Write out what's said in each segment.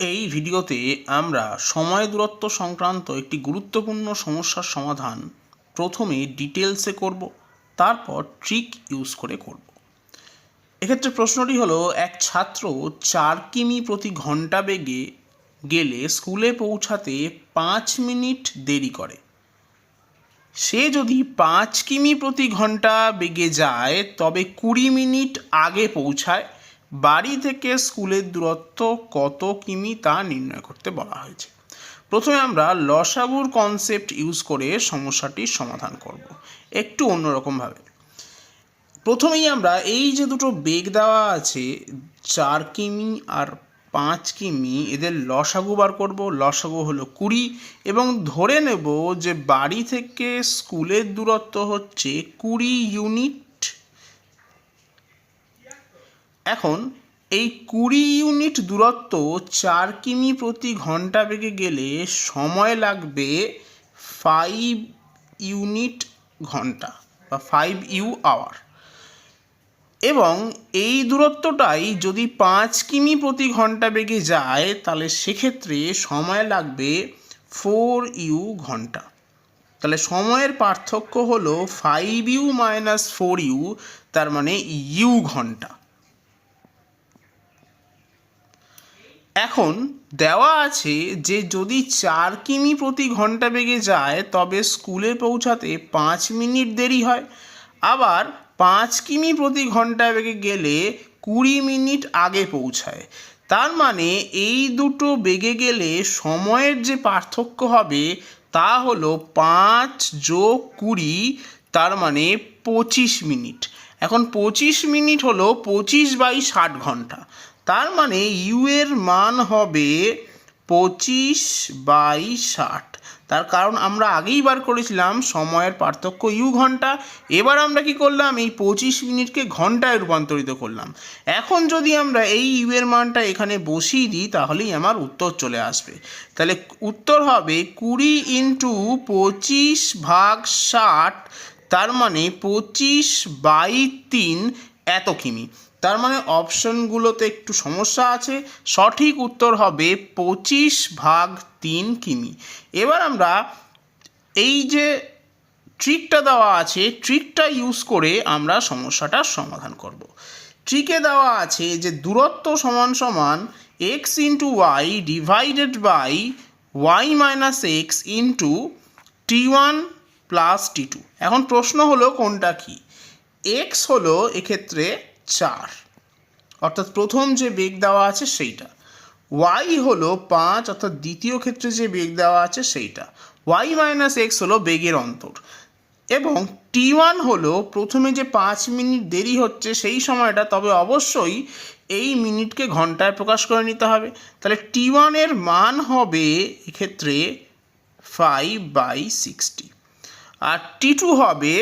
এই ভিডিওতে আমরা সময় দূরত্ব সংক্রান্ত একটি গুরুত্বপূর্ণ সমস্যার সমাধান প্রথমে ডিটেলসে করব, তারপর ট্রিক ইউজ করে করব। এক্ষেত্রে প্রশ্নটি হলো, এক ছাত্র চার কিমি প্রতি ঘণ্টা বেগে গেলে স্কুলে পৌঁছাতে পাঁচ মিনিট দেরি করে। সে যদি পাঁচ কিমি প্রতি ঘণ্টা বেগে যায়, তবে কুড়ি মিনিট আগে পৌঁছায় বাড়ি থেকে স্কুলের দূরত্ব কত কিমি তা নির্ণয় করতে বলা হয়েছে। প্রথমে আমরা লসাগুর কনসেপ্ট ইউজ করে সমস্যাটির সমাধান করব। একটু অন্যরকমভাবে প্রথমেই আমরা এই যে দুটো বেগ দেওয়া আছে, চার কিমি আর পাঁচ কিমি, এদের লসাগু বার করব। লসাগু হলো কুড়ি এবং ধরে নেব যে বাড়ি থেকে স্কুলের দূরত্ব হচ্ছে কুড়ি ইউনিট এখন এই কুড়ি ইউনিট দূরত্ব চার কিমি প্রতি ঘণ্টা বেগে গেলে সময় লাগবে ফাইভ ইউনিট ঘণ্টা বা ফাইভ ইউ আওয়ার এবং এই দূরত্বটাই যদি পাঁচ কিমি প্রতি ঘণ্টা বেগে যায়, তাহলে সেক্ষেত্রে সময় লাগবে ফোর ইউ ঘণ্টা। তাহলে সময়ের পার্থক্য হলো five U minus four U, তার মানে ইউ ঘণ্টা। এখন দেওয়া আছে যে যদি চার কিমি প্রতি ঘণ্টা বেগে যায়, তবে স্কুলে পৌঁছাতে পাঁচ মিনিট দেরি হয়। আবার পাঁচ কিমি প্রতি ঘণ্টা বেগে গেলে কুড়ি মিনিট আগে পৌঁছায়। তার মানে এই দুটো বেগে গেলে সময়ের যে পার্থক্য হবে, তা হলো পাঁচ যোগ কুড়ি, তার মানে পঁচিশ মিনিট। এখন পঁচিশ মিনিট হলো পঁচিশ বাই ষাট ঘণ্টা। তার মানে ইউ এর মান হবে পঁচিশ বাই ষাট। তার কারণ আমরা আগেই বার করেছিলাম, সময়ের পার্থক্য ইউ ঘণ্টা। এবার আমরা কি করলাম? এই পঁচিশ মিনিটকে ঘন্টায় রূপান্তরিত করলাম। এখন যদি আমরা এই ইউ এর মানটা এখানে বসিয়ে দিই, তাহলেই আমার উত্তর চলে আসবে। তাহলে উত্তর হবে কুড়ি ইন্টু পঁচিশ ভাগ ষাট, তার মানে পঁচিশ বাই তিন এত কিমি। তার মানে অপশনগুলোতে একটু সমস্যা আছে। সঠিক উত্তর হবে পঁচিশ ভাগ তিন কিমি। এবার আমরা এই যে ট্রিকটা দেওয়া আছে ট্রিকটা ইউজ করে আমরা সমস্যাটার সমাধান করব। ট্রিকে দেওয়া আছে যে দূরত্ব সমান সমান X into Y divided by Y minus X into T one plus T two এখন প্রশ্ন হলো কোনটা কি? এক্স হলো এক্ষেত্রে চার। অর্থাৎ প্রথম যে বেগ দেওয়া আছে সেইটা। ওয়াই হলো পাঁচ, অর্থাৎ দ্বিতীয় ক্ষেত্রে যে বেগ দেওয়া আছে সেইটা। ওয়াই মাইনাস এক্স হলো বেগের অন্তর। এবং টি ওয়ান হলো প্রথমে যে পাঁচ মিনিট দেরি হচ্ছে সেই সময়টা, তবে অবশ্যই এই মিনিটকে ঘন্টায় প্রকাশ করে নিতে হবে। তাহলে টি ওয়ানের মান হবে এক্ষেত্রে ফাইভ বাই সিক্সটি আর টি টু হবে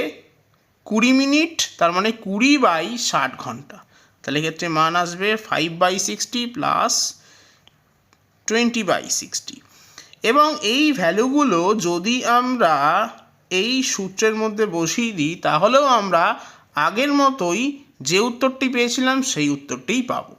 কুড়ি মিনিট, তার মানে কুড়ি বাই ষাট ঘণ্টা। তাহলে এক্ষেত্রে মান আসবে five by sixty plus twenty by sixty এবং এই ভ্যালুগুলো যদি আমরা এই সূত্রের মধ্যে বসিয়ে দিই, তাহলেও আমরা আগের মতোই যে উত্তরটি পেয়েছিলাম, সেই উত্তরটিই পাবো।